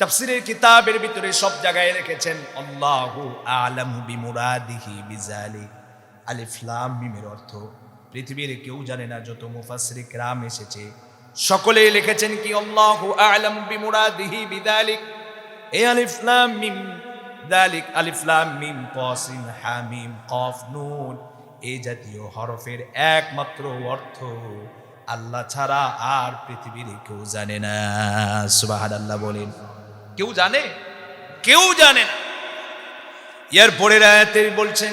তাফসিরের কিতাবের ভিতরে সব জায়গায় লিখেছেন আল্লাহু আলামু বিমুরাদিহি বিজালিক আলিফ লাম মিমের অর্থ, পৃথিবীর কেউ জানে না যত মুফাসসির কিরাম এসেছে। সকলেই লিখেছেন কি, আল্লাহু আলামু বিমুরাদিহি বিদালিক এই আলিফ লাম মিম দালিক আলিফ লাম মিম তাসিন হামিম, কফ, নুন এই জাতীয় হরফের একমাত্র অর্থ, আল্লাহ ছাড়া আর পৃথিবীর কেউ জানে না। সুবহানাল্লাহ বলেন। কেউ জানে? কেউ জানে না। এর পরের আয়াতে বলছেন,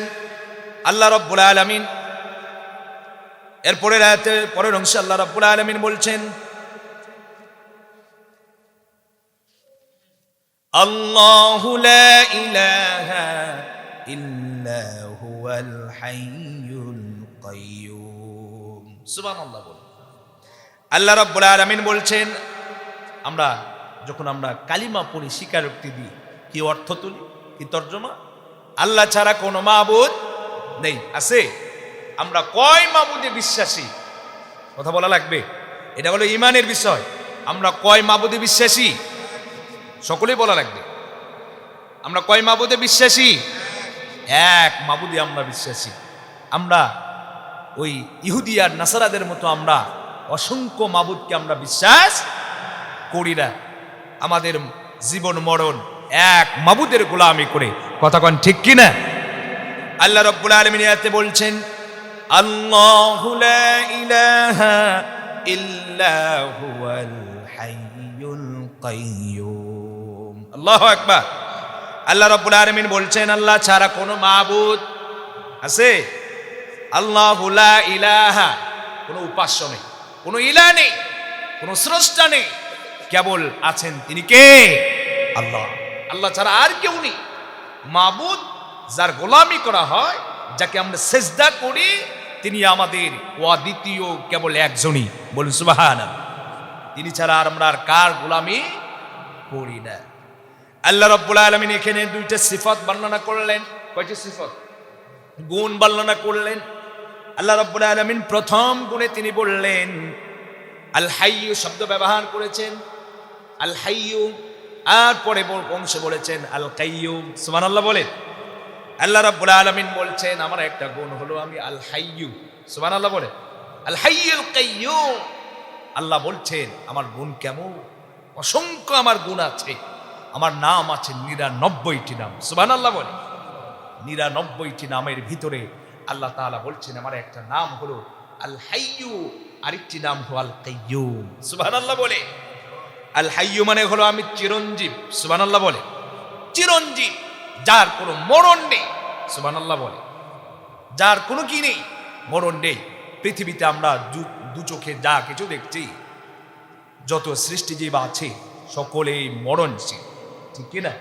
আল্লাহ রব্বুল আলামিন এর পরের আয়াতে পরের অংশে আল্লাহ রব্বুল আলামিন বলছেন, আল্লাহু ইলাহা ইল্লা হুয়াল হাইয়ুল কাইয়্যুম সুবহানাল্লাহ বলুন। আল্লাহ রাব্বুল আলামিন বলছেন, আমরা যখন আমরা কালিমা পড়ি, স্বীকারোক্তি দিই, কি অর্থ তুলি, কি তর্জমা? আল্লাহ ছাড়া কোনো মাবুদ নেই, আছে? আমরা কয় মাবুদে বিশ্বাসী? কথা বলা লাগবে? এটা হলো ইমানের বিষয়। আমরা কয় মাবুদে বিশ্বাসী? সকলেই বলা লাগবে। আমরা কয় মাবুদে বিশ্বাসী? এক মাবুদে আমরা বিশ্বাসী। আমরা ওই ইহুদি আর নাসারাদের মতো আমরা অসংখ্য মাবুদকে আমরা বিশ্বাস করি না। আমাদের জীবন মরণ এক মাবুদের গোলামি করে। কথা কন ঠিক কি না আল্লাহ রব্বুল আলামিন ইয়াতে বলছেন, আল্লাহু ইলাহা ইল্লা হুয়াল হাইয়ুল কাইয়্যুম আল্লাহু আকবার। আল্লাহ রব্বুল আলামিন বলছেন, আল্লাহ ছাড়া কোনো মাবুদ আছে? আল্লাহু ইলাহা কোনো উপাস্য নেই, কোনো ইলা নেই, কোনো স্রষ্টা নেই। কেবল আছেন তিনি কে? আল্লাহ। আল্লাহ ছাড়া আর কেউ নেই। মাবুদ যার গোলামি করা হয় যাকে আমরা সেজদা করি তিনি আমাদের অদ্বিতীয় কেবল একজনই। বলুন সুবাহান তিনি ছাড়া আর আমরা আর কার গোলামি করি না। আল্লাহ রব্বুল আলমিন এখানে দুইটা সিফত বর্ণনা করলেন। কয়টি সিফত? গুণ বর্ণনা করলেন। আল্লাহ রব্বুল আলমিন প্রথম গুণে তিনি বললেন আল হাইয়ু শব্দ ব্যবহার করেছেন। আল হাইয়ু আর পরে অংশে বলেছেন আল কাইয়ুম সুমান আল্লাহ বলেন। আল্লাহ রাব্বুল আলামিন বলছেন, আমার একটা গুণ হলো আমি আল হাইয়ু সুমান আল্লাহ বলেন। আল হাইয়ুল কাইয়ুম। আল্লাহ বলছেন, আমার গুণ কেমন? অসংখ্য আমার গুণ আছে। আমার নাম আছে নিরানব্বইটি নাম। সুবান আল্লাহ বলে নিরানব্বইটি নামের ভিতরে আল্লাহ তাআলা বলছেন, আমার একটা নাম হলো আল হাইয়ু আরেকটি নাম হলো আল কাইয়ুম সুবান আল্লাহ বলে আল হাইয়ু মানে হলো আমি চিরঞ্জীব সুবান আল্লাহ বলে। চিরঞ্জীব, যার কোনো মরণ নেই সুবান আল্লাহ বলে। যার কোনো কি নেই, মরণ নেই। পৃথিবীতে আমরা দু- চোখে যা কিছু দেখছি, যত সৃষ্টিজীব আছে, সকলেই মরণশীল। ঠিক কি না?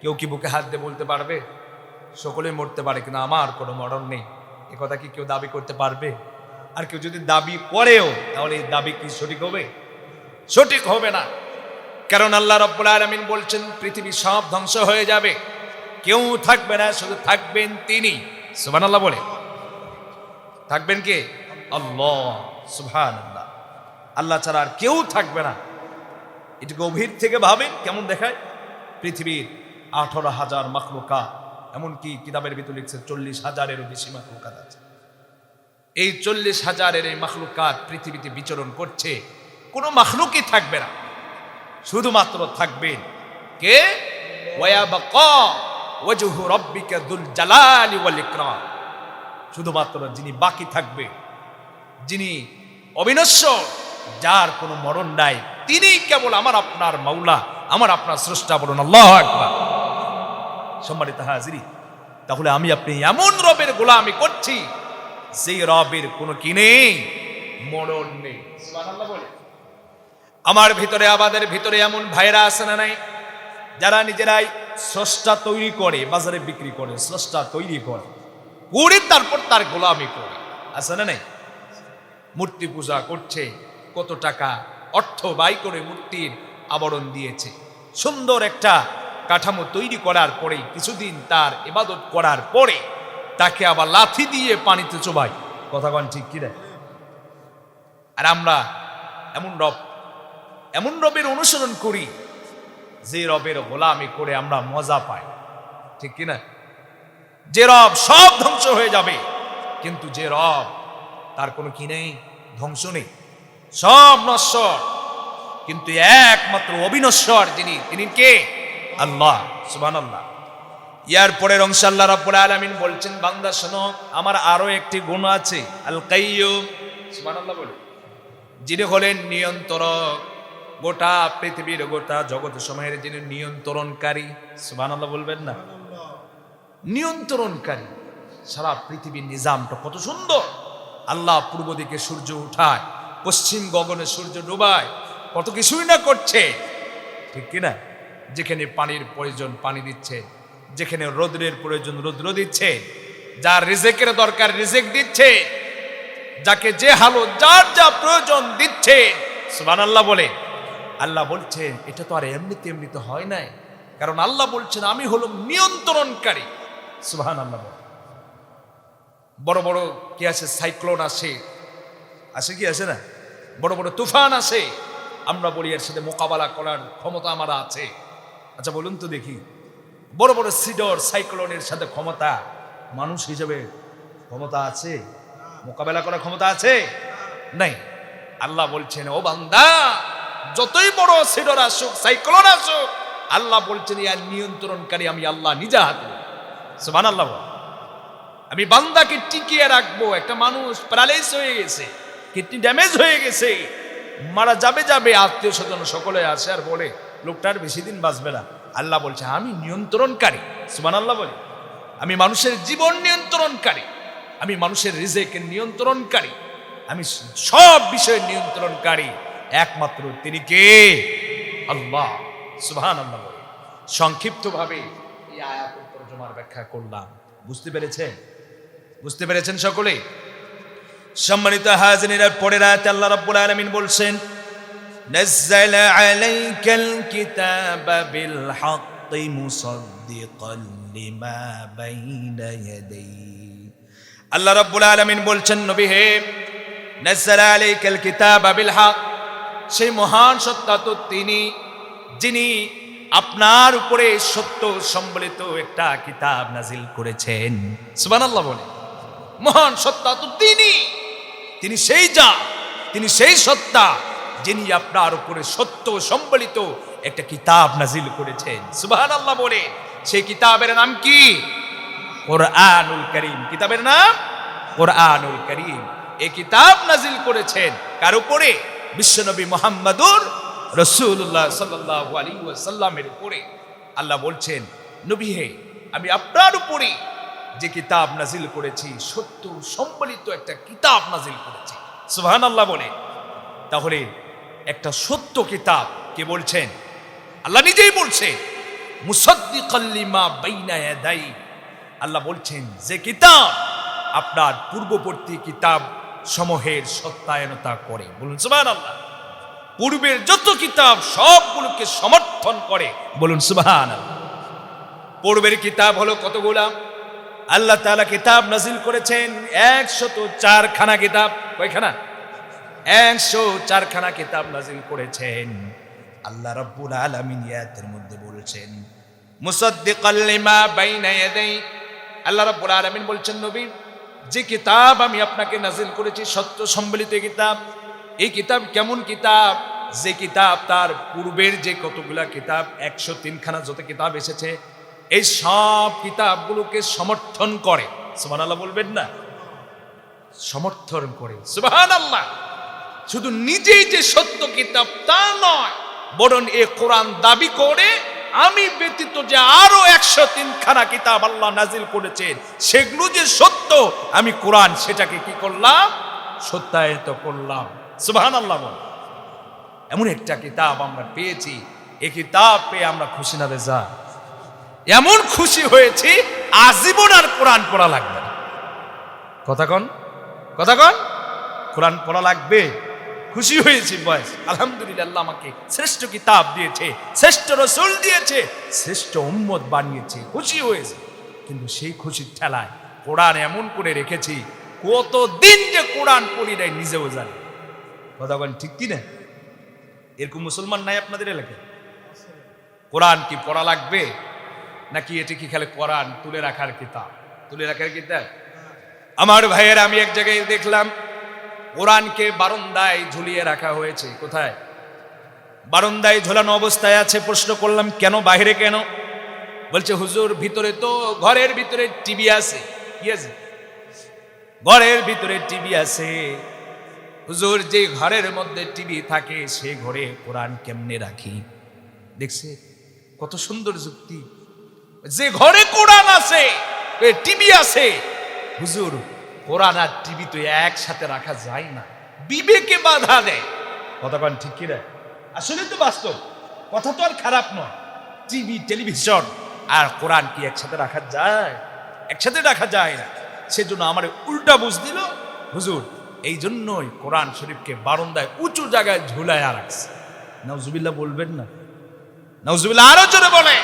কেউ কি বুকে হাত দিয়ে বলতে পারবে? সকলে মরতে পারে, কিন্তু আমার কোনো মরণ নেই। এ কথা কি কেউ দাবি করতে পারবে? আর কেউ যদি দাবি করেও, তাহলে এই দাবি কি সঠিক হবে? সঠিক হবে না। কারণ আল্লাহ রব্বুল আলমিন বলছেন, পৃথিবী সব ধ্বংস হয়ে যাবে। কেউ থাকবে না, শুধু থাকবেন তিনি। সুবান আল্লাহ বলে। থাকবেন কে? আল্লাহ সুবহান আল্লাহ আল্লাহ ছাড়া আর কেউ থাকবে না। এটি গভীর থেকে ভাবেন কেমন দেখায়? পৃথিবীর আঠারো হাজার মাখলুকা এমনকি কিতাবের ভিতরে লিখছে চল্লিশ হাজারেরও বেশি মাখলুকাত আছে। এই চল্লিশ হাজারের এই মাখলুকাত পৃথিবীতে বিচরণ করছে। কোনো মাখলুকই থাকবে না। শুধুমাত্র থাকবেন কে? শুধুমাত্র যিনি বাকি থাকবে, যিনি অবিনশ্বর যার কোনো মরণ নাই, তিনি কেবল আমার আপনার মাওলা, আমার আপনার স্রষ্টা বলুন আল্লাহ আকবার। সম্মানিত হাজিরি, তাহলে আমি আপনি এমন রবের গোলামি করছি সেই রবের কোনো কি নেই, মরণ নেই। আমার ভিতরে, আমাদের ভিতরে এমন ভাইরা আছে না নাই? যারা নিজেরাই স্রষ্টা তৈরি করে, বাজারে বিক্রি করে, স্রষ্টা তৈরি করে করে তারপর তার গোলামি করে। আছে না নাই? মূর্তি পূজা করছে, কত টাকা অর্থ ব্যয় করে মূর্তির আবরণ দিয়েছে। সুন্দর একটা কাঠামো তৈরি করার পরে কিছুদিন তার ইবাদত করার পরে তাকে আবার লাথি দিয়ে পানিতে কথা কন ঠিক কি আর আমরা এমন রব এমন রবের অনুসরণ করি যে রবের গোলামি করে আমরা মজা পাই। ঠিক কিনা যে রব সব ধ্বংস হয়ে যাবে, কিন্তু যে রব তার কোনো কি নেই? ধ্বংস নেই। সব নশ্বর, কিন্তু একমাত্র অবিনশ্বর যিনি, তিনি কে? আল্লাহ সুবান আল্লাহ ইয়ার পরের অংশ আল্লাহ রাব্বুল আলামিন বলছেন, বান্দা শোনো, আমার আরও একটি গুণ আছে আল কাইয়ুম সুবহানাল্লাহ বলে। যিনি হলেন নিয়ন্ত্রক। গোটা পৃথিবীর গোটা জগৎ সময়ের যিনি নিয়ন্ত্রণকারী, সুবহানাল্লাহ বলবেন না? নিয়ন্ত্রণকারী। সারা পৃথিবীর নিজামটা কত সুন্দর। আল্লাহ পূর্ব দিকে সূর্য উঠায়, পশ্চিম গগনে সূর্য ডুবায়, কত কিছুই না করছে। ঠিক কিনা? যেখানে পানির প্রয়োজন পানি দিচ্ছে, যেখানে রৌদ্রের প্রয়োজন রৌদ্র দিচ্ছে, যার রিজেকের দরকার রিজেক দিচ্ছে, যাকে যে হালো যার যা প্রয়োজন দিচ্ছে সুবান আল্লাহ বলে। আল্লাহ বলছেন, এটা তো আর এমনিতে এমনিতে হয় নাই। কারণ আল্লাহ বলছেন, আমি হলাম নিয়ন্ত্রণকারী। সুবাহান আল্লাহ বড় বড় কি আছে? সাইক্লোন আসে আসে কি? আছে না? বড় বড় তুফান আসে আমরা বলি এর সাথে মোকাবেলা করার ক্ষমতা আমার আছে। আচ্ছা বলুন তো দেখি। বড় বড় সিডর, সাইক্লোনের সাথে ক্ষমতা মানুষ হিসেবে ক্ষমতা আছে? মোকাবেলা করার ক্ষমতা আছে? নাই। আল্লাহ বলছেন, ও বান্দা যতই বড় সিডর আসুক সাইক্লোন আসুক, আল্লাহ বলছেন ইয়ার নিয়ন্ত্রণকারী, আমি আল্লাহ নিজে হাতে সুবান আল্লাহ। আমি বান্দাকে টিকিয়ে রাখব। একটা মানুষ প্যারালাইজ হয়ে গেছে, কিডনি ড্যামেজ হয়ে গেছে, মারা যাবে যাবে আত্মীয় স্বজন সকলে আসে আর বলে লোকটার বেশি দিন বাঁচবে না। আল্লাহ বলছে, আমি নিয়ন্ত্রণকারী। সুমান আল্লাহ বলে আমি মানুষের জীবন নিয়ন্ত্রণকারী। আমি মানুষের রিজেকের নিয়ন্ত্রণকারী। আমি সব বিষয়ের নিয়ন্ত্রণকারী। একমাত্র তিনি কে আল্লাহ সুবহান আল্লাহ বলে সংক্ষিপ্তভাবে এই আয়াতের তর্জমার ব্যাখ্যা করলাম বুঝতে পেরেছেন বুঝতে পেরেছেন সকলে সম্মানিত হাজরিনের পরের আয়াতে আল্লাহ রাব্বুল আলামিন বলছেন نزل عليك الكتاب بالحق مصدقا لما بين يديه আল্লাহ রাব্বুল আলামিন বলছেন নবী হে نزل عليك الكتاب بالحق সেই মহান সত্তা তো তিনি, যিনি আপনার উপরে সত্য সম্বলিত একটা কিতাব নাজিল করেছেন। সুবহানাল্লাহ বলে মহান সত্তা তো তিনি তিনি সেই যা তিনি সেই সত্তা যিনি আপনার উপরে সত্য সম্বলিত একটা কিতাব নাজিল করেছেন। সুবাহান আল্লাহ বলে, সেই কিতাবের নাম কি? কোরআনুল করিম। কিতাবের নাম কোরআনুল করিম। এই কিতাব নাজিল করেছেন কার উপরে? বিশ্বনবী মোহাম্মদুর রসুল্লাহ সাল্লাহ আলী সাল্লামের উপরে। আল্লাহ বলছেন, নবী হে, আমি আপনার উপরে যে কিতাব নাজিল করেছি সত্য সম্বলিত একটা কিতাব নাজিল করেছি। সুহান আল্লাহ বলে। তাহলে একটা সত্য কিতাব কে বলছেন? আল্লাহ নিজেই বলছে মুসদ্দিকাল্লিমা বাইনা ইয়াদাই। আল্লাহ বলছেন, যে কিতাব আপনার পূর্ববর্তী কিতাব সমূহের সত্যায়নতা করে। বলুন সুবহান আল্লাহ পূর্বের যত কিতাব সবগুলোকে সমর্থন করে। বলুন আল্লাহ পূর্বের কিতাব হলো কতগুলা? আল্লাহ তাআলা কিতাব নাজিল করেছেন একশত চারখানা কিতাব। কয়খানা? একশো চারখানা কিতাব নাজিল করেছেন। আল্লাহ রাব্বুল আলামিন ইয়াতের মধ্যে বলছেন, মুসাদ্দিকাল লিমা বাইনা ইয়াদাই। আল্লাহ রাব্বুল আলামিন বলছেন, নবী যে কিতাব আমি আপনাকে নাজিল করেছি, সত্য সম্বলিত কিতাব, এই কিতাব কেমন কিতাব? যে কিতাব তার পূর্বের যে কতগুলা কিতাব, একশো তিনখানা যত কিতাব এসেছে, এই সব কিতাবগুলোকে সমর্থন করে। সুবহানাল্লাহ বলবেন না? সমর্থন করে। সুবহানাল্লাহ! শুধু নিজেই যে সত্য কিতাব তা নয়, বরং এ কোরআন দাবি করে আমি ব্যতীত যে আরও একশো তিনখানা কিতাব আল্লাহ নাজিল করেছেন, সেগুলো যে সত্য, আমি কোরআন সেটাকে কি করলাম? সত্যায়িত করলাম। সুবাহান আল্লাহ এমন একটা কিতাব আমরা পেয়েছি, এই কিতাব পেয়ে আমরা খুশি না রেজা এমন খুশি হয়েছি, আজীবন আর কোরআন পড়া লাগবে কথা কন কথা কন। কোরআন পড়া লাগবে। খুশি হয়েছি, বয়স। আলহামদুলিল্লাহ আল্লাহ আমাকে শ্রেষ্ঠ কিতাব দিয়েছে, শ্রেষ্ঠ রসুল দিয়েছে, শ্রেষ্ঠ উম্মত বানিয়েছে, খুশি হয়েছে। কিন্তু সেই খুশির ঠেলায় কোরআন এমন করে রেখেছি কত দিন যে কোরআন পড়ি নাই নিজেও জানি কথা বলেন ঠিক কি না এরকম মুসলমান নাই আপনাদের এলাকায়? কোরআন কি পড়া লাগবে? নাকি এটি কি খালি কোরআন তুলে রাখার কিতাব? তুলে রাখার কিতাব? আমার ভাইয়ের আমি এক জায়গায় দেখলাম কোরআনকে বারন্দায় ঝুলিয়ে রাখা হয়েছে। কোথায়? বারন্দায় ঝোলানো অবস্থায় আছে, প্রশ্ন করলাম, কেন, বাইরে কেন? বলছে, হুজুর, ভিতরে তো, ঘরের ভিতরে টিভি আছে। কি আছে? ঘরের ভিতরে টিভি আছে। হুজুর, যে ঘরের মধ্যে টিভি থাকে, সে ঘরে কোরআন কেমনে রাখি? দেখছে, কত সুন্দর যুক্তি। যে ঘরে কোরআন আছে টিভি আছে। হুজুর কোরআন আর টিভি তো একসাথে রাখা যায় না। বিবেকে বাধা দেয়। কতক্ষণ ঠিক কি রে আসলে তো বাস্তব। কথা তো আর খারাপ নয়। টিভি টেলিভিশন আর কোরআন কি একসাথে রাখা যায়? একসাথে রাখা যায় না। সেজন্য আমার উল্টা বুঝ দিল হুজুর এই জন্যই কোরআন শরীফকে বারন্দায় উঁচু জায়গায় ঝুলায় রাখছে। নাউজুবিল্লাহ বলবেন না। নাউজুবিল্লাহ আরও জোরে বলে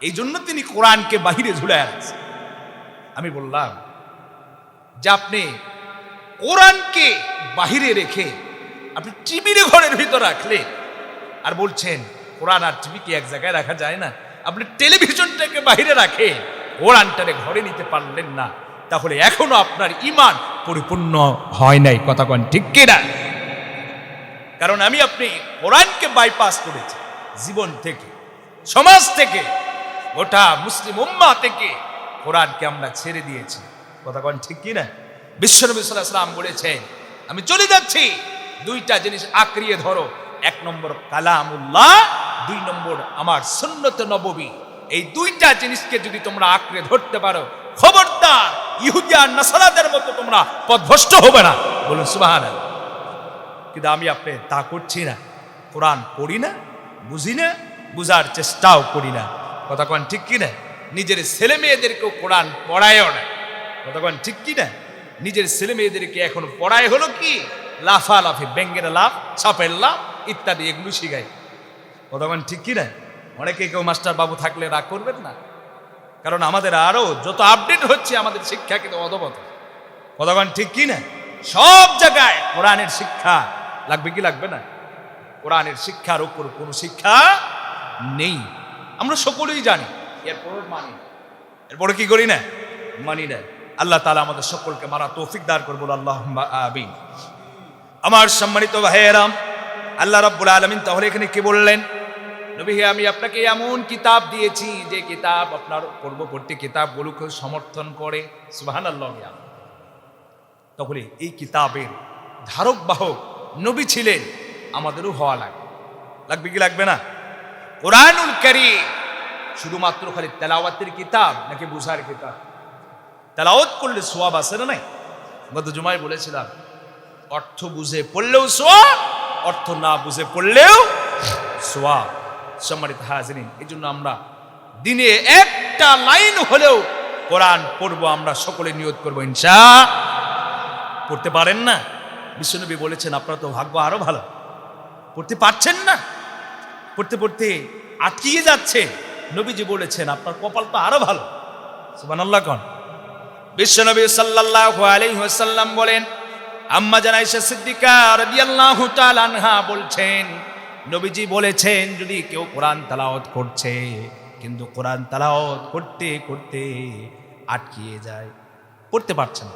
এই জন্য তিনি কোরআনকে বাহিরে ঝুলায় রাখছে। আমি বললাম, যে আপনি কোরআনকে বাহিরে রেখে আপনি টিভির ঘরের ভিতর রাখলে আর বলছেন, কোরআন আর টিভিকে এক জায়গায় রাখা যায় না? আপনি টেলিভিশনটাকে বাহিরে রাখে, কোরআনটারে ঘরে নিতে পারলেন না। তাহলে এখনও আপনার ইমান পরিপূর্ণ হয় নাই। কথা কন, ঠিক কিনা কারণ আমি আপনি কোরআনকে বাইপাস করেছি, জীবন থেকে, সমাজ থেকে, গোটা মুসলিম উম্মা থেকে। কোরআনকে আমরা ছেড়ে দিয়েছি। কথা কন ঠিক কি না বিশ্বনবী সাল্লাম বলেছেন, আমি চলে যাচ্ছি। দুইটা জিনিস আঁকড়িয়ে ধরো। এক নম্বর কালামুল্লাহ, দুই নম্বর আমার সুন্নত নববী। এই দুইটা জিনিসকে যদি তোমরা আঁকড়ে ধরতে পারো, খবরদার ইহুদিয়া নাসারাদের মতো তোমরা পদভষ্ট হবে না। বলুন সুবাহান কিন্তু আমি আপনি তা করছি না। কোরআন পড়ি না, বুঝি না, বুঝার চেষ্টাও করি না। কথা কন ঠিক কি না নিজের ছেলে মেয়েদেরকেও কোরআন পড়ায়ও না। কন ঠিক কি না নিজের ছেলে মেয়েদেরকে এখন পড়ায় হলো কি? লাফালাফি ব্যাঙ্গের লাফ ছাপের লাভ ইত্যাদি এগুলো শিখায়। কন ঠিক কি না অনেকে কেউ মাস্টার বাবু থাকলে রাগ করবেন না। কারণ আমাদের আরও যত আপডেট হচ্ছে আমাদের শিক্ষা কিন্তু অধপত কতক্ষণ ঠিক কি না সব জায়গায় কোরআনের শিক্ষা। লাগবে কি লাগবে না? কোরআনের শিক্ষার উপর কোনো শিক্ষা নেই। আমরা সকলেই জানি এরপর মানি এরপরে কি করি না? মানি না। আল্লাহ তালা আমাদের সকলকে মারা তৌফিক দার করব আল্লাহ আবিন আমার সম্মানিত ভাইয়েরাম আল্লাহ রব্বুল আলমিন তাহলে এখানে কি বললেন? নবী হে আমি আপনাকে এমন কিতাব দিয়েছি যে কিতাব আপনার পূর্ববর্তী কিতাবগুলোকে সমর্থন করে। সুবাহান আল্লাহ। তাহলে এই কিতাবের ধারক বাহক নবী ছিলেন আমাদেরও হওয়া লাগবে। লাগবে কি লাগবে না? কোরআনুল কারি শুধুমাত্র খালি তেলাওয়াতের কিতাব নাকি বুঝার কিতাব? তেলাওয়াত করলে সোয়াব আছে না নাই? গত জুমায় বলেছিলাম, অর্থ বুঝে পড়লেও সোয়াব, অর্থ না বুঝে পড়লেও সোয়াব। সম্মানিত হাজরিন, এই জন্য আমরা দিনে একটা লাইন হলেও কোরআন পড়ব, আমরা সকলে নিয়ত করব ইনশা পড়তে পারেন না? বিশ্বনবী বলেছেন, আপনারা তো ভাগ্য আরও ভালো। পড়তে পারছেন না? পড়তে পড়তে আটকিয়ে যাচ্ছে নবীজি বলেছেন, আপনার কপাল তো আরও ভালো। সুবান আল্লাহ কন বিশ্বনবী সাল্লাল্লাহু আলাইহি ওয়াসাল্লাম বলেন, আম্মা জানাইশা সিদ্দিকা রাদিয়াল্লাহু তাআলা আনহা বলছেন, নবীজি বলেছেন, যদি কেউ কোরআন তালাওয়াত করছে, কিন্তু কোরআন তালাওয়াত করতে করতে আটকিয়ে যায়, পড়তে পারছে না,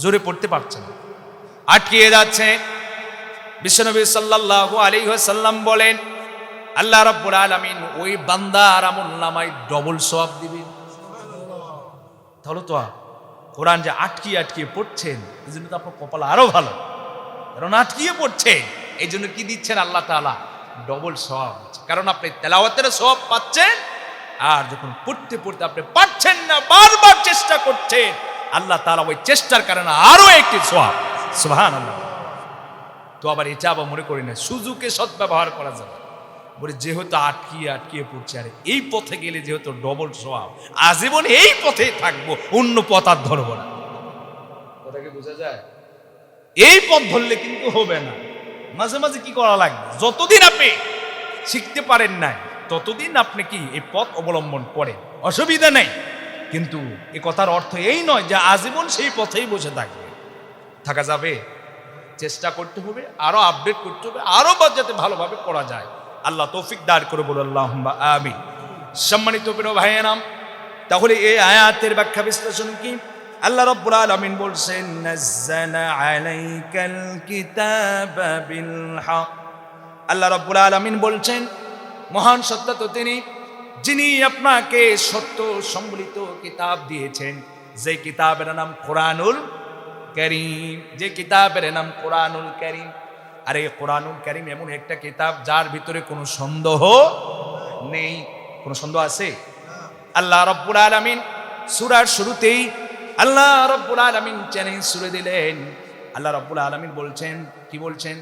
জোরে পড়তে পারছে না, আটকিয়ে যাচ্ছে। বিশ্বনবী সাল্লাল্লাহু আলাইহি ওয়াসাল্লাম বলেন আল্লাহ রাব্বুল আলামিন ওই বান্দার আমল নামায় ডবল সওয়াব দিবেন। তাহলে তো কোরআন যে আটকিয়ে আটকিয়ে পড়ছেন, এই জন্য তো আপনার কপাল আরও ভালো। কারণ আটকিয়ে পড়ছেন, এই জন্য কি দিচ্ছেন আল্লাহ তাআলা? ডবল সওয়াব। কারণ আপনি তেলাওয়াতের সওয়াব পাচ্ছেন, আর যখন পড়তে পড়তে আপনি পাচ্ছেন না, বারবার চেষ্টা করছেন, আল্লাহ তাআলা ওই চেষ্টার কারণে আরও একটি সওয়াব। সুবহানাল্লাহ। তো আবার এটা আবার মনে করি না সুযোগে সদ্ব্যবহার করা যাবে বলে, যেহেতু আটকিয়ে আটকিয়ে পড়ছে, আরে এই পথে গেলে যেহেতু ডবল সোয়াব আজীবন এই পথে থাকব, অন্য পথ আর ধরবো না। কথাকে বোঝা যায়? এই পথ ধরলে কিন্তু হবে না। মাঝে মাঝে কি করা লাগবে? যতদিন আপনি শিখতে পারেন নাই, ততদিন আপনি কি এই পথ অবলম্বন করেন? অসুবিধা নেই। কিন্তু এ কথার অর্থ এই নয় যে আজীবন সেই পথেই বসে থাকবে। থাকা যাবে। চেষ্টা করতে হবে, আরও আপডেট করতে হবে, আরও বা যাতে ভালোভাবে করা যায়। আল্লাহ তৌফিক দার করে বলো আল্লাহ আমি সম্মানিত প্রিয় ভাইয়েরাম তাহলে এই আয়াতের ব্যাখ্যা বিশ্লেষণ কি? আল্লাহ রব্বুল আলামিন বলছেন, নাজ্জালা আলাইকাল কিতাবা বিল হক আল্লাহ রব্বুল আলামিন বলছেন, মহান সত্তা তো তিনি, যিনি আপনাকে সত্য সম্বলিত কিতাব দিয়েছেন। যে কিতাবের নাম কোরআনুল করিম, যে কিতাবের নাম কোরআনুল করিম আর এই কোরআনুল করিম এমন একটা কিতাব যার ভিতরে কোনো সন্দেহ নেই। কোনো সন্দেহ আছে? আল্লাহ রব্বুল আলামিন সূরার শুরুতেই আল্লাহ রব্বুল আলামিন চ্যালেঞ্জ শুরু দিলেন। আল্লাহ রব্বুল আলামিন বলছেন, কি বলছেন?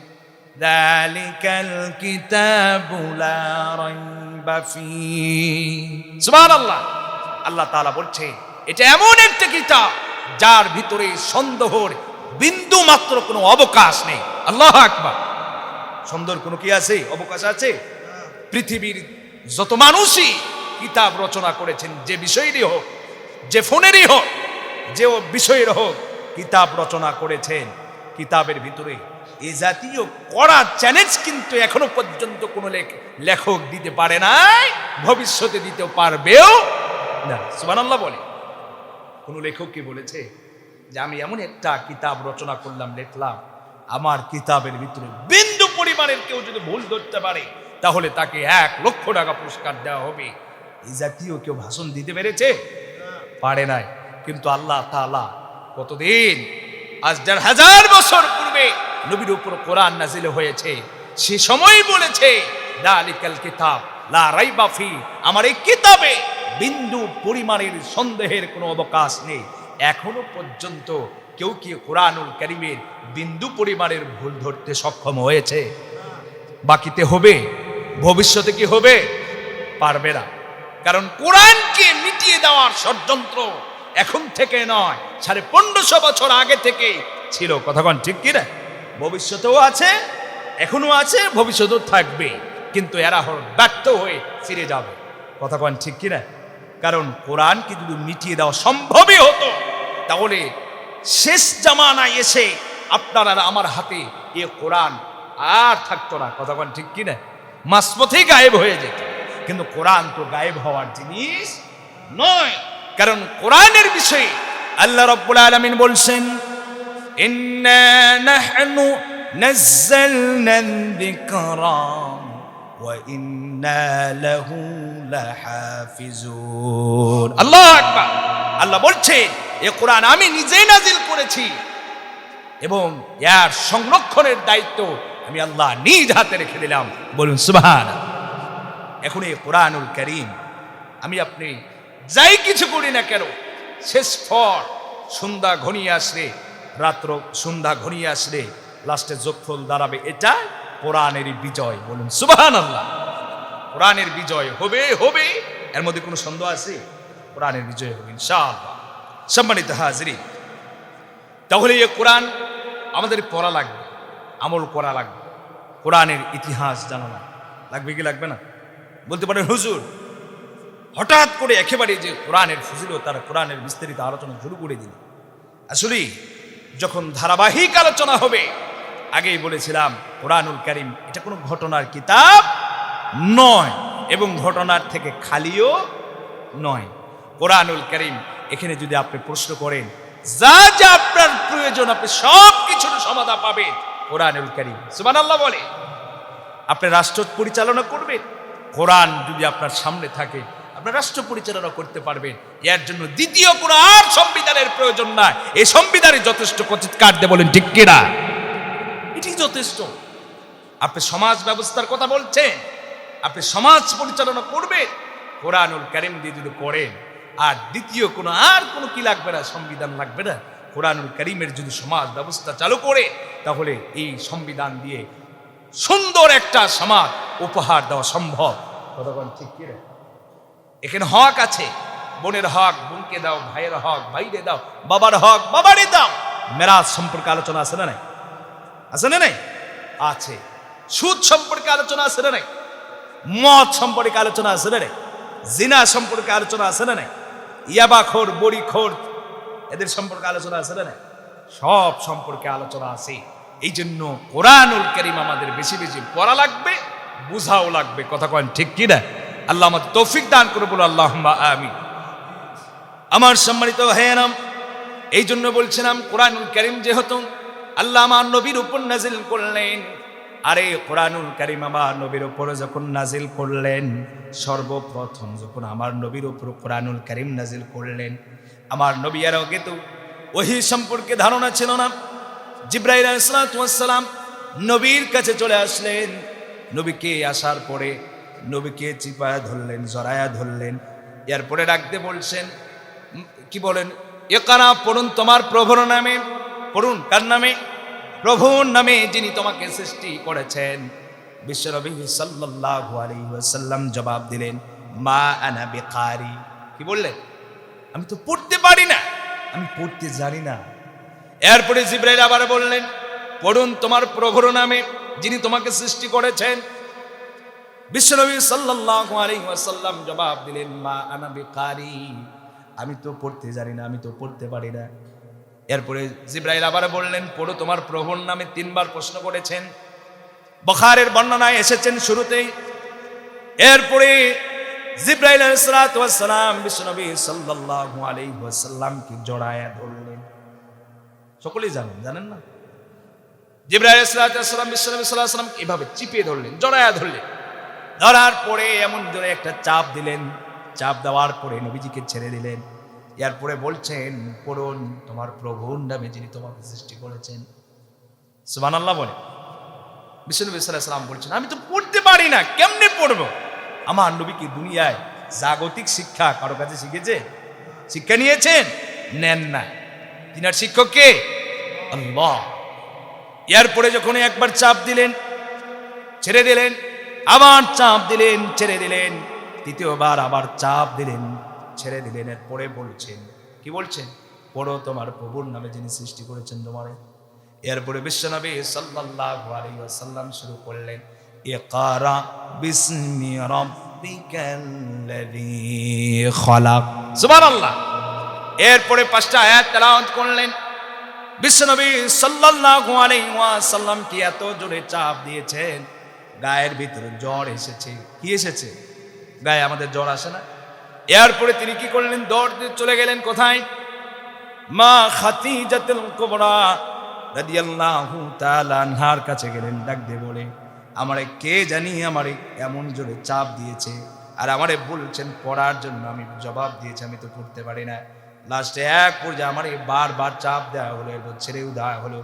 যালিকাল কিতাবু লা রাইবা ফি। সুবহানাল্লাহ। আল্লাহ তাআলা বলছে, এটা এমন একটা কিতাব যার ভিতরে সন্দেহর বিন্দু মাত্র কোনো অবকাশ নেই। আল্লাহ আকবার। সন্দেহর কোনো কি আছে? অবকাশ আছে? পৃথিবীর যত মানুষই কিতাব রচনা করেছেন, যে বিষয়েরই হোক, যে ফোনেরই হোক, যে বিষয়ের হোক, কিতাব রচনা করেছেন। কিতাবের ভিতরে এ জাতীয় কড়া চ্যালেঞ্জ কিন্তু এখনও পর্যন্ত কোনো লেখ- লেখক দিতে পারে নাই, ভবিষ্যতে দিতে পারবেও না। সুবহানাল্লাহ বলে। কোনো লেখক কি বলেছে? যে আমি এমন একটা কিতাব রচনা করলাম, লিখলাম, আমার কিতাবের ভিতরে বিন্দু পরিমাণের কেউ যদি ভুল ধরতে পারে, তাহলে তাকে এক লক্ষ টাকা পুরস্কার দেওয়া হবে। এই জাতীয় কেউ ভাষণ দিতে পেরেছে? পারে নাই। কিন্তু আল্লাহ তাআলা কতদিন, আজ দেড় হাজার বছর পূর্বে নবীর উপর কোরআন নাজিল হয়েছে। সে সময় বলেছে কিতাব, লা আমার এই কিতাবে বিন্দু পরিমাণের সন্দেহের কোনো অবকাশ নেই। এখনও পর্যন্ত কেউ কি কোরআনুল কারিমের বিন্দু পরিমাণের ভুল ধরতে সক্ষম হয়েছে? বাকিতে হবে, ভবিষ্যতে কি হবে? পারবে না। কারণ কোরআনকে মিটিয়ে দেওয়ার ষড়যন্ত্র এখন থেকে নয়, সাড়ে পনেরোশো বছর আগে থেকে ছিল। কথাক্ষণ ঠিক কি না? ভবিষ্যতেও আছে, এখনও আছে, ভবিষ্যতেও থাকবে। কিন্তু এরা হল ব্যর্থ হয়ে ফিরে যাবে। কথাক্ষণ ঠিক কি না? কারণ কোরআনকে যদি মিটিয়ে দেওয়া সম্ভবই হতো, তাহলে শেষ জামানায় এসে আপনার আমার হাতে এ কোরআন আর থাকতো না। কথাক্ষণ ঠিক কি না মাঝপথেই গায়েব হয়ে যেত। কিন্তু কোরআন তো গায়েব হওয়ার জিনিস নয়। কারণ কোরআনের বিষয়ে আল্লাহ রব্বুল আলামিন বলছেন, ইন্না নাহনু নাযালনা যিকরা। আল্লাহ আল্লাহ বলছে এ কোরআন আমি নিজেই নাজিল করেছি। এবং এর সংরক্ষণের দায়িত্ব আমি আল্লাহ নিজ হাতে রেখে দিলাম। বলুন সুবহান এখন এই কোরআনুল করিম আমি আপনি যাই কিছু করি না কেন, শেষ ফল সন্ধ্যা ঘনিয়ে আসলে, রাত্র সন্ধ্যা ঘনিয়ে আসলে, লাস্টে যোগফল দাঁড়াবে এটা কোরআনেরই বিজয় বলুন সুবহান আল্লাহ কোরআনের বিজয় হবে হবে। এর মধ্যে কোনো সন্দেহ আছে? কোরআনের বিজয় হবে, ইনশাআল্লাহ। সম্মানিত হাজরি, তাহলে এই কোরআন আমাদের পড়া লাগবে, আমল করা লাগবে। কোরআনের ইতিহাস জানা লাগবে। কি লাগবে না? বলতে পারেন, হুজুর, হঠাৎ করে একেবারে যে কোরআনের ফজিলত তার কোরআনের বিস্তারিত আলোচনা শুরু করে দিল আসলে যখন ধারাবাহিক আলোচনা হবে আগেই বলেছিলাম, কোরআনুল করিম, এটা কোনো ঘটনার কিতাব নয় এবং ঘটনার থেকে খালিও নয়। কোরআনুল করিম, এখানে যদি আপনি প্রশ্ন করেন, যা যা আপনার প্রয়োজন, আপনি সব কিছুর সমাধান পাবেন, কোরআনুল করিম। সুমান আল্লাহ বলে। আপনি রাষ্ট্র পরিচালনা করবেন, কোরআন যদি আপনার সামনে থাকে, আপনি রাষ্ট্র পরিচালনা করতে পারবেন। এর জন্য দ্বিতীয় কোনো আর সংবিধানের প্রয়োজন নাই। এই সংবিধানে যথেষ্ট চিৎকার দিয়ে বলেন ঠিক কিনা? এটি যথেষ্ট। আপনি সমাজ ব্যবস্থার কথা বলছেন, আপনি সমাজ পরিচালনা করবে কোরআনুল কারিম দিয়ে যদি করেন, আর দ্বিতীয় কোনো আর কোনো কি লাগবে না, সংবিধান লাগবে না, কোরআনুল করিমের যদি সমাজ ব্যবস্থা চালু করে, তাহলে এই সংবিধান দিয়ে সুন্দর একটা সমাজ উপহার দেওয়া সম্ভব। কতক্ষণ ঠিক কি? এখানে হক আছে, বোনের হক, বোনকে দাও, ভাইয়ের হক, ভাইরে দাও, বাবার হক, বাবারে দাও। মেরাজ সম্পর্কে আলোচনা আছে না নাই? আছে না নাই? আছে। সুদ সম্পর্কে আলোচনা আছে না নাই? মদ সম্পর্কে আলোচনা আছে না নাই? জিনা সম্পর্কে আলোচনা আছে না নাই? ইয়াবাখোর, বড়িখোর, এদের সম্পর্কে আলোচনা আছে না নাই? সব সম্পর্কে আলোচনা আছে। এই জন্য কোরআনুল করিম আমাদের বেশি বেশি পড়া লাগবে, বুঝাও লাগবে। কথা কন ঠিক কি না? আল্লাহ আমাদের তৌফিক দান করে বলো আল্লাহ আমি আমার সম্মানিত ভাইয়ারাম এই জন্য বলছিলাম, কোরআনুল করিম যেহেতু আল্লাহ আমার নবীর উপর নাজিল করলেন। আরে কোরআনুল করিম আমার নবীর উপর যখন নাজিল করলেন, সর্বপ্রথম যখন আমার নবীর উপর কোরআনুল করিম নাজিল করলেন, আমার নবী আর আগে তো ওহি সম্পর্কে ধারণা ছিল না। জিব্রাইল সালাম নবীর কাছে চলে আসলেন। নবীকে আসার পরে নবীকে চিপায়া ধরলেন, জড়ায়া ধরলেন। এরপরে রাখতে বলছেন কি বলেন? একারা পড়ুন তোমার প্রভর নামে। পড়ুন। কার নামে? প্রভুর নামে যিনি তোমাকে সৃষ্টি করেছেন। বিশ্বনবী সাল্লাল্লাহু আলাইহি ওয়াসাল্লাম জবাব দিলেন, মা আনা বেকারি। কি বললেন? আমি তো পড়তে পারি না। আমি পড়তে জানি না। এরপরে জিব্রাইল আবার বললেন, পড়ুন তোমার প্রভুর নামে যিনি তোমাকে সৃষ্টি করেছেন। বিশ্বনবী সাল্লাল্লাহু আলাইহি ওয়াসাল্লাম জবাব দিলেন, মা আনা বেকারি। আমি তো পড়তে জানি না, আমি তো পড়তে পারি না। এরপরে জিব্রাইল আবার বললেন, পড়ো তোমার প্রভুর নামে তিনবার প্রশ্ন করেছেন। বখারের বর্ণনায় এসেছেন শুরুতেই। এরপরে জিব্রাইল সালাম বিশ্বনবী আলাইহি ওয়াসাল্লামকে জড়ায়া ধরলেন। সকলেই জানেন জানেন না? জিব্রাইল সালাম বিশ্বনবী সাল্লাল্লাহু আলাইহি ওয়াসাল্লাম এভাবে চিপিয়ে ধরলেন, জড়ায়া ধরলেন। ধরার পরে এমন জোরে একটা চাপ দিলেন। চাপ দেওয়ার পরে নবীজিকে ছেড়ে দিলেন। এরপরে বলছেন, পড়ুন, তোমার প্রভুর নামে যিনি তোমাকে সৃষ্টি করেছেন। সুবহানাল্লাহ বলে। বিষ্ণু সাল্লাম বলছেন, আমি তো পড়তে পারি না, কেমনে পড়ব? আমার নবী কি দুনিয়ায় জাগতিক শিক্ষা কারও কাছে শিখেছে? শিক্ষা নিয়েছেন? নেন না। তিনার শিক্ষক কে? আল্লাহ। এরপরে যখন একবার চাপ দিলেন, ছেড়ে দিলেন, আবার চাপ দিলেন, ছেড়ে দিলেন, তৃতীয়বার আবার চাপ দিলেন। ছেড়ে দিলেন, এরপরে বলছেন, কি বলছেন? পড়ো তোমার প্রভুর নামে যিনি সৃষ্টি করেছেন তোমারে। এরপরে বিশ্বনবী সাল্লাল্লাহু আলাইহি ওয়াসাল্লাম শুরু করলেন, ইকরা বিসমি রাব্বিকাল্লাযী খলাক। সুবহানাল্লাহ। এরপরে পাঁচটা আয়াত তেলাওয়াত করলেন। বিশ্বনবী সাল্লাল্লাহু আলাইহি ওয়াসাল্লাম কি এত জোরে চাপ দিয়েছেন? গায়ের ভিতরে জ্বর এসেছে। কি এসেছে? গায়ে আমাদের জ্বর আসে না? এরপরে তিনি কি করলেন? দৌড় দিয়ে চলে গেলেন কোথায়? মা খাতিজাতুল কুবরা রাদিয়াল্লাহু কাছে গেলেন, ডাক দিয়ে বলে, আমারে কে জানি আমারে এমন জোরে চাপ দিয়েছে আর আমারে বলছেন পড়ার জন্য আমি জবাব দিয়েছি, আমি তো পড়তে পারি না। লাস্টে এক পর্যায়ে আমারে বারবার চাপ দেওয়া হলো, এরপর ছেড়েও দেওয়া হলো।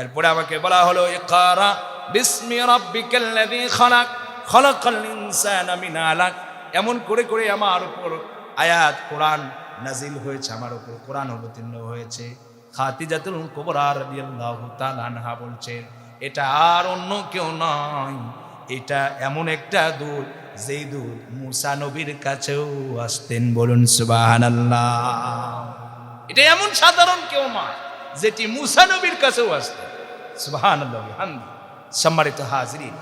এরপরে আমাকে বলা হলো, ইকরা বিসমি রাব্বিকাল্লাযী খালাক, খালাকাল ইনসানা মিন আলাক। এমন করে করে আমার উপর আয়াত, কোরআন নাজিল হয়েছে, আমার উপর কোরআন অবতীর্ণ হয়েছে। খাতিজাতুল কুবরা রাদিয়াল্লাহু তাআলা আনহা বলছেন এটা আর অন্য কেউ নয়, এটা এমন একটা দুধ যেই দুধ মুসা নবীর কাছেও আসতেন। বলুন, সুবহানাল্লাহ। এটা এমন সাধারণ কেউ নয়, যেটি মুসা নবীর কাছেও আসতেন সুবহানাল্লাহ সম্মানিত হাজরিন,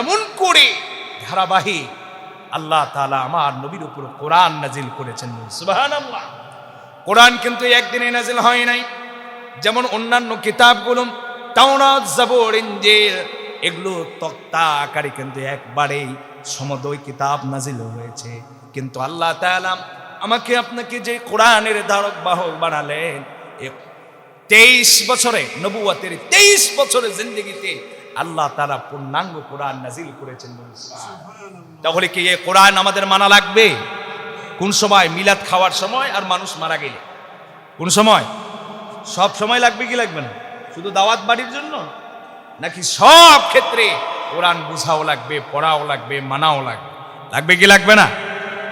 এমন করে ধারাবাহিক আল্লাহ তাআলা আমার নবীর উপর কোরআন নাজিল করেছেন। সুবহানাল্লাহ। কোরআন কিন্তু একদিনে নাজিল হয় নাই। যেমন অন্যান্য কিতাবগুলো ইনজিল, এগুলো তক্তা আকারে কিন্তু একবারেই সমদয় কিতাব নাজিল হয়েছে। কিন্তু আল্লাহ তাআলা আমাকে আপনাকে যে কোরআনের ধারক, বাহক বানালেন তেইশ বছরে, নবুয়াতের তেইশ বছরের জিন্দগিতে আল্লাহ তারা পূর্ণাঙ্গ কোরআন নাজিল করেছেন তাহলে কি এ কোরআন আমাদের মানা লাগবে? কোন সময় মিলাদ খাওয়ার সময় আর মানুষ মারা গেলে? কোন সময়? সব সময় লাগবে কি লাগবে না? শুধু দাওয়াত বাড়ির জন্য? নাকি সব ক্ষেত্রে কোরআন বুঝাও লাগবে পড়াও লাগবে মানাও লাগবে? লাগবে কি লাগবে না?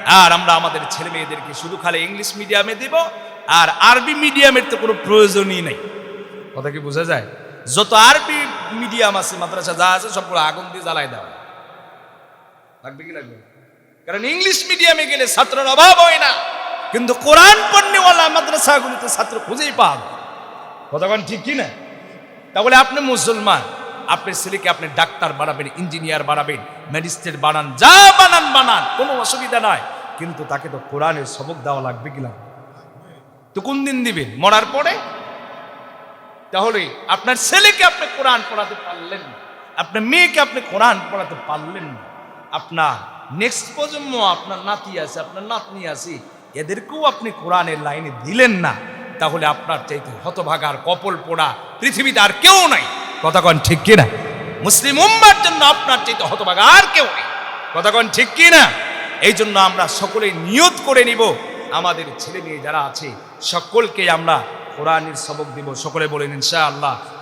আর আমরা আমাদের ছেলে মেয়েদেরকে শুধু খালি ইংলিশ মিডিয়ামে দিব আর আরবি মিডিয়ামের তো কোনো প্রয়োজনই নেই। কথা কি বোঝা যায়? যত আরবি মিডিয়াম আছে, মাদ্রাসা যা আছে, সবগুলো আগুন দিয়ে জ্বালাই দেওয়া। লাগবে কি লাগবে? কারণ ইংলিশ মিডিয়ামে গেলে ছাত্রের অভাব হয় না। কিন্তু কোরআন পণ্যওয়ালা মাদ্রাসাগুলিতে ছাত্র খুঁজেই যায়। কতক্ষণ ঠিক কি না? তাহলে আপনি মুসলমান, আপনার ছেলেকে আপনি ডাক্তার বানাবেন, ইঞ্জিনিয়ার বানাবেন, ম্যাজিস্ট্রেট বানান, যা বানান বানান, কোনো অসুবিধা নাই। কিন্তু তাকে তো কোরআনের সবক দেওয়া লাগবে কি লাগবে? তো কোন দিন দিবেন? মরার পরে? তাহলে আপনার ছেলেকে আপনি কোরআন পড়াতে পারলেন আপনার মেয়েকে আপনি কোরআন পড়াতে পারলেন আপনার নেক্সট প্রজন্ম, আপনার নাতি আছে, আপনার নাতনি আছে, এদেরকেও আপনি কোরআনের লাইনে দিলেন না, তাহলে আপনার চাইতে হতভাগার কপল পোড়া পৃথিবীতে আর কেউ নাই। কথা কন ঠিক কিনা? মুসলিম উম্মার জন্য আপনার চাইতে হতভাগা আর কেউ নেই। কথা কন ঠিক কিনা? এই জন্য আমরা সকলেই নিয়ত করে নিব আমাদের ছেলে মেয়ে যারা আছে সকলকে আমরা কোরআনের সবক দিব। সকলে বলেন ইনশাআল্লাহ।